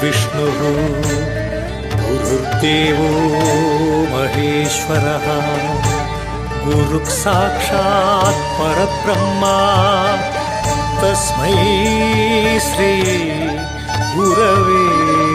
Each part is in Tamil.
गुरुर्विष्णुः गुरुर्देवो महेश्वरः। गुरुः साक्षात् परब्रह्मा तस्मै श्री गुरवे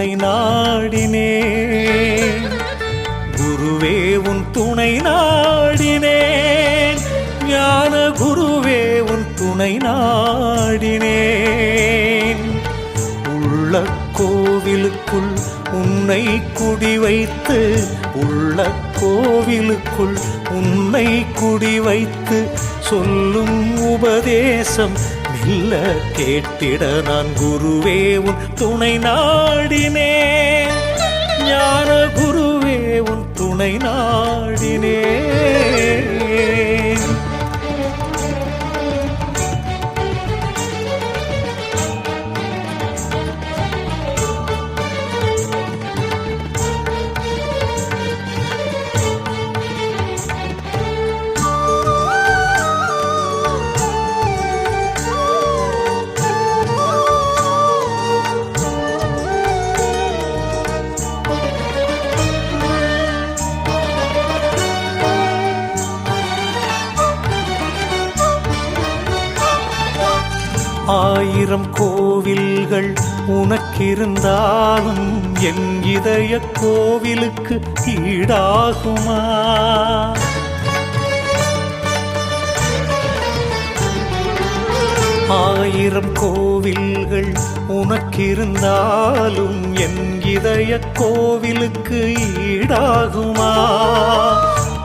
உன் துணை நாடினே. குருவே உன் துணை நாடினேன் ஞான குருவே உன் துணை நாடினேன் உள்ள கோவிலுக்குள் உன்னை குடி வைத்து உள்ள கோவிலுக்குள் உன்னை குடி வைத்து சொல்லும் உபதேசம் மெல்ல கேட்டிட நான் குருவே உன் துணை நாடினே. ஞான குருவே உன் துணை நாடினே. ஆயிரம் கோவில்கள் உனக்கிருந்தாலும் என் இதய கோவிலுக்கு ஈடாகுமா? ஆயிரம் கோவில்கள் உனக்கிருந்தாலும் என் இதய கோவிலுக்கு ஈடாகுமா?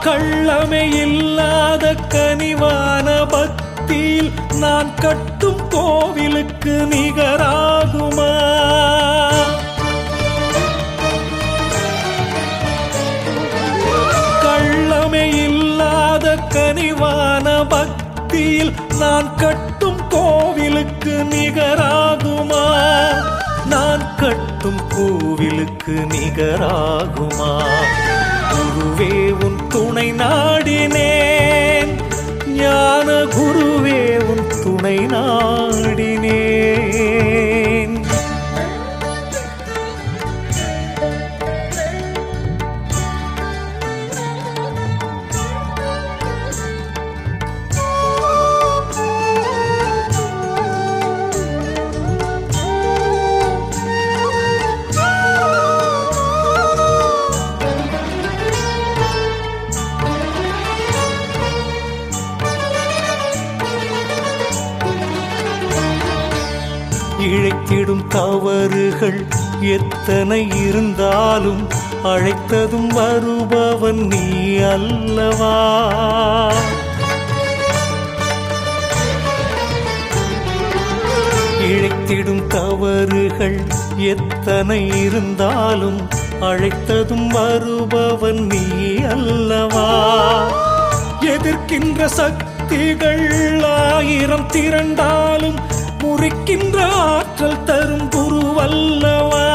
கள்ளமே இல்லாத கனிவான பக்தி பக்தியில் நான் கட்டும் கோவிலுக்கு நிகராகுமா? கள்ளமே இல்லாத கனிவான பக்தியில் நான் கட்டும் கோவிலுக்கு நிகராகுமா? நான் கட்டும் கோவிலுக்கு நிகராகுமா? குருவே உன் துணை நாடினே உன் துணை இழைத்திடும் தவறுகள் எத்தனை இருந்தாலும் அழைத்ததும் வருபவன் நீ அல்லவா? இழைத்திடும் தவறுகள் எத்தனை இருந்தாலும் அழைத்ததும் வருபவன் நீ அல்லவா? எதிர்க்கின்ற சக்திகள் ஆயிரம் திரண்டாலும் முறிக்கின்ற ஆற்றல் தரும் குருவல்லவா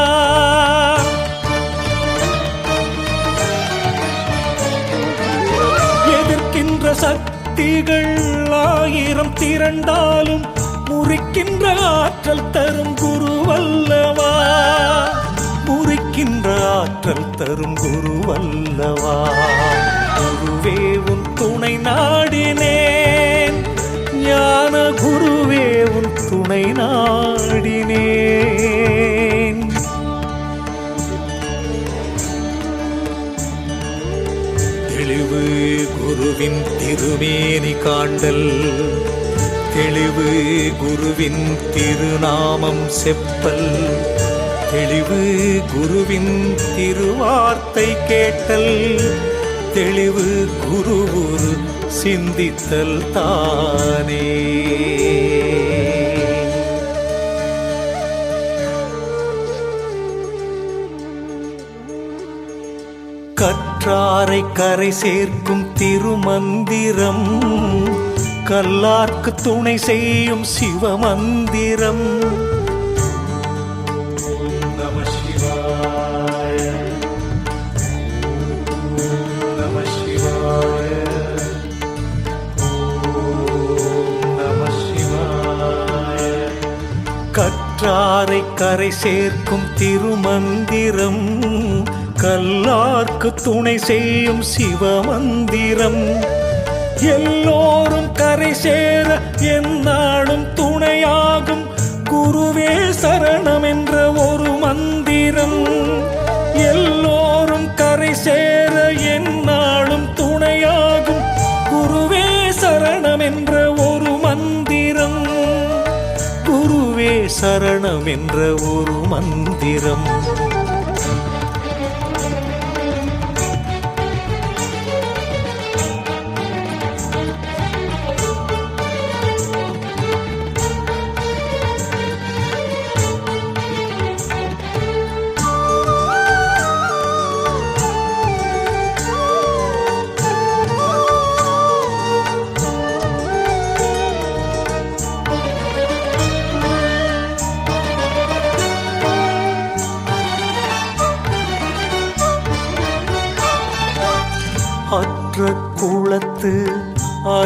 எதிர்க்கின்ற சக்திகள் ஆயிரம் திரண்டாலும் முறிக்கின்ற ஆற்றல் தரும் குருவல்லவா முறிக்கின்ற ஆற்றல் தரும் குருவல்லவா குருவே உன் துணை நாடினே. ஞான குருவே உன் துணை நாடினேன். தெளிவு குருவின் திருமேனி காண்டல். தெளிவு குருவின் திருநாமம் செப்பல். தெளிவு குருவின் திருவார்த்தை கேட்டல். தெளிவு குருவுரு சிந்தித்தல் தானே. கற்றாரை கரை சேர்க்கும் திருமந்திரம் கல்லார்க்கு துணை செய்யும் சிவமந்திரம். கரை சேர்க்கும் திருமந்திரம் கல்லார்க்கு துணை செய்யும் சிவமந்திரம். எல்லோரும் கரை சேர எந்நாளும் துணையாகும். குருவே சரணம் என்ற ஒரு மந்திரம். எல்லோரும் கரை சேர எந்நாளும் சரணம் என்ற ஒரு மந்திரம்.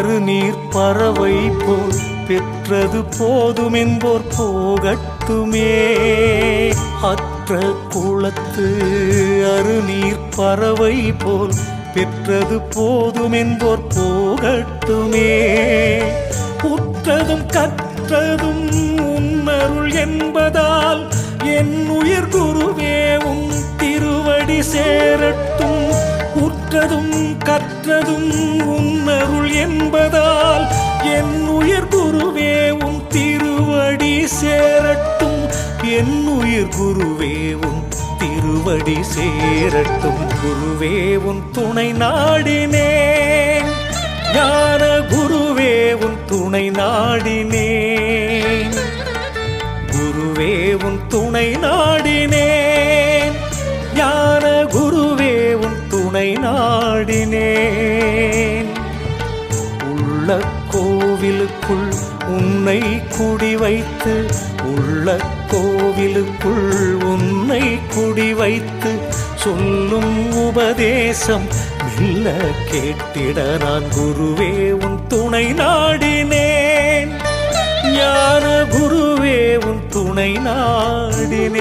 அருநீர் பறவை போல் பெற்றது போதுமென்போர் போகட்டுமே. அற்ற குளத்து அருநீர் பறவை போல் பெற்றது போதுமென்போர் போகட்டுமே. உற்றதும் கற்றதும் உன்னருள் என்பதால் என் உயிர் குருவே உன் திருவடி சேரட்டும். கற்றதும் கற்றதும் உன்னருள் என்பதால் என் உயிர் குருவே உன் திருவடி சேரட்டும். என் உயிர் குருவே உன் திருவடி சேரட்டும். குருவே உன் துணை நாடினேன். ஞான குருவே உன் துணை நாடினேன். குருவே உன் துணை நாடினேன் உன்னை குடி வைத்து உள்ள கோவிலுக்குள் உன்னை குடி வைத்து சொல்லும் உபதேசம் மெல்ல கேட்டிட நான் குருவே உன் துணை நாடினேன். ஞான குருவே உன் துணை நாடினேன்.